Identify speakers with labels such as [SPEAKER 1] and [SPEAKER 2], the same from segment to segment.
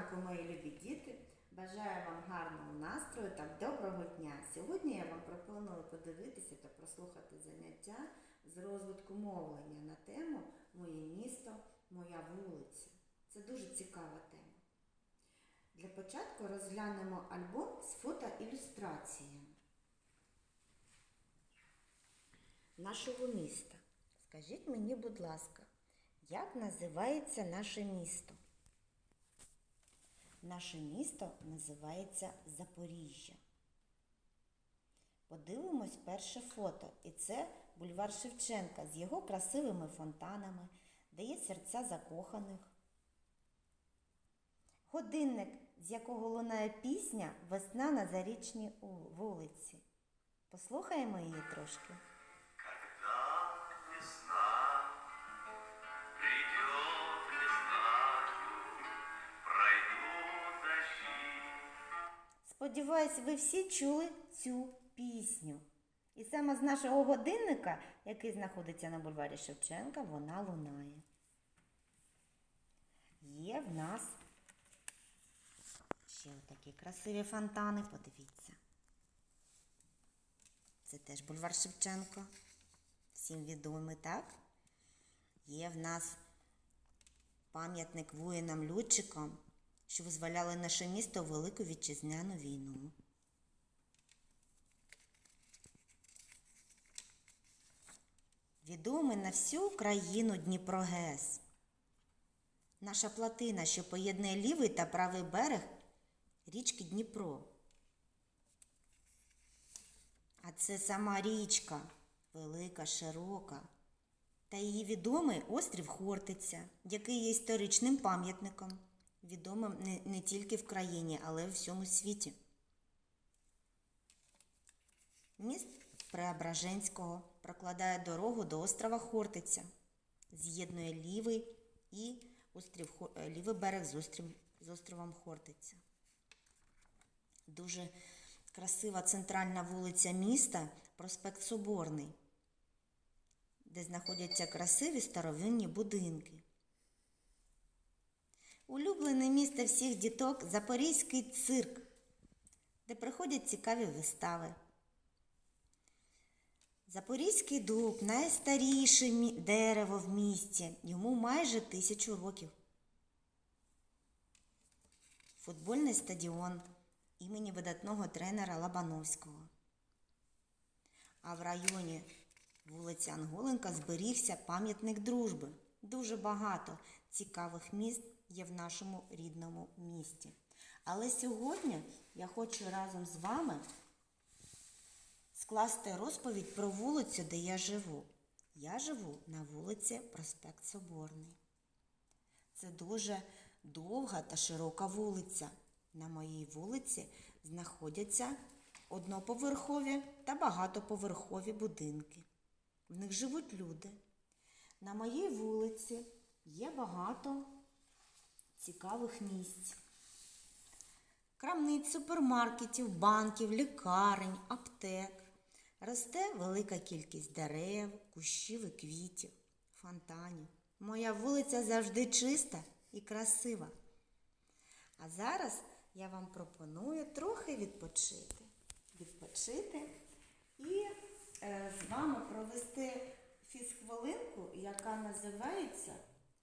[SPEAKER 1] ранку, мої любі діти! Бажаю вам гарного настрою та доброго дня. Сьогодні я вам пропоную подивитися та прослухати заняття з розвитку мовлення на тему Моє місто, моя вулиця. Це дуже цікава тема. Для початку розглянемо альбом з фотоілюстраціями нашого міста. Скажіть мені, будь ласка, як називається наше місто? Наше місто називається Запоріжжя. Подивимось перше фото. І це бульвар Шевченка з його красивими фонтанами, де є серця закоханих. Годинник, з якого лунає пісня Весна на зарічній вулиці. Послухаємо її трошки. Сподіваюсь, ви всі чули цю пісню. І саме з нашого годинника, який знаходиться на бульварі Шевченка, вона лунає. Є в нас ще такі красиві фонтани, подивіться. Це теж бульвар Шевченка. Всім відомий, так? Є в нас пам'ятник воїнам-льотчикам, що визволяли наше місто у Велику Вітчизняну війну. Відомий на всю Україну Дніпрогес. Наша плотина, що поєднує лівий та правий берег річки Дніпро. А це сама річка, велика, широка. Та її відомий острів Хортиця, який є історичним пам'ятником, відомим не, не тільки в країні, але й у всьому світі. Міст Преображенського прокладає дорогу до острова Хортиця, з'єднує лівий і острів, е, лівий берег з, острів, з островом Хортиця. Дуже красива центральна вулиця міста, проспект Соборний де знаходяться красиві старовинні будинки. Улюблене місто всіх діток Запорізький цирк, де проходять цікаві вистави. Запорізький дуб найстаріше дерево в місті, йому майже тисячу років. Футбольний стадіон імені видатного тренера Лабановського. А в районі вулиці Анголенка зберігся пам'ятник дружби. Дуже багато цікавих міст є в нашому рідному місті. Але сьогодні я хочу разом з вами скласти розповідь про вулицю, де я живу. Я живу на вулиці Проспект Соборний. Це дуже довга та широка вулиця. На моїй вулиці знаходяться одноповерхові та багатоповерхові будинки. В них живуть люди. На моїй вулиці є багато цікавих місць. Крамниць, супермаркетів, банків, лікарень, аптек. Росте велика кількість дерев, кущів і квітів, фонтанів. Моя вулиця завжди чиста і красива. А зараз я вам пропоную трохи відпочити. Відпочити і е, з вами провести фізхвилинку, яка називається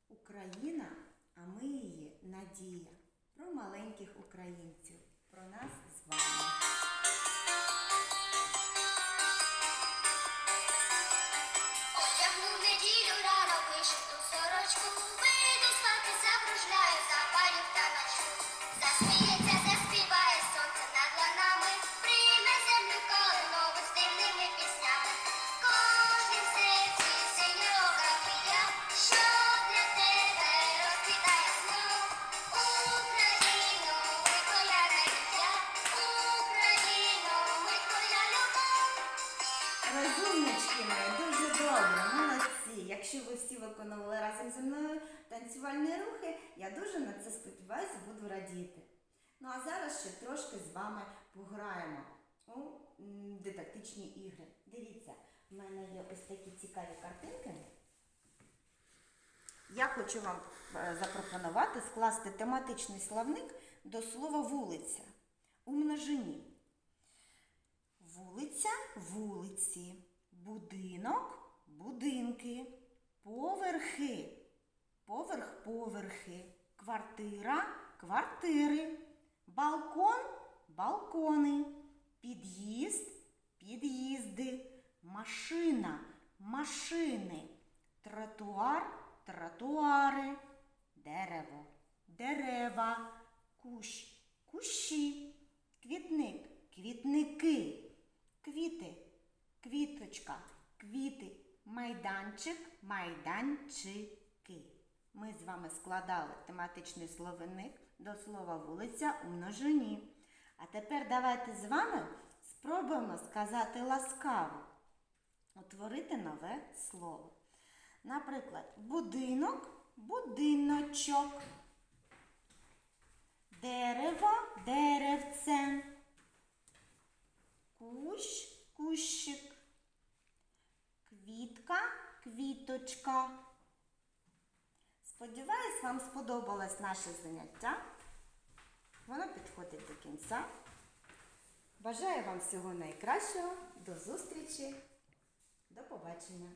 [SPEAKER 1] Україна, а ми її Надія. Про маленьких українців, про нас з вами. Розумнички мої, дуже добре, молодці. Якщо ви всі виконували разом зі мною танцювальні рухи, я дуже на це сподіваюся, буду радіти. Ну а зараз ще трошки з вами пограємо у дидактичні ігри. Дивіться, в мене є ось такі цікаві картинки. Я хочу вам е, запропонувати скласти тематичний словник до слова вулиця у множині. Вулиця вулиці, будинок будинки, поверхи, поверх поверхи, квартира квартири, балкон балкони, під'їзд під'їзди, машина машини, тротуар тротуари, дерево дерева, кущ кущі, квіти, майданчик, майданчики. Ми з вами складали тематичний словник до слова вулиця у множині. А тепер давайте з вами спробуємо сказати ласкаво, утворити нове слово. Наприклад, будинок, будиночок, дерево, деревце. Квіточка. Сподіваюсь, вам сподобалось наше заняття. Воно підходить до кінця. Бажаю вам всього найкращого. До зустрічі. До побачення.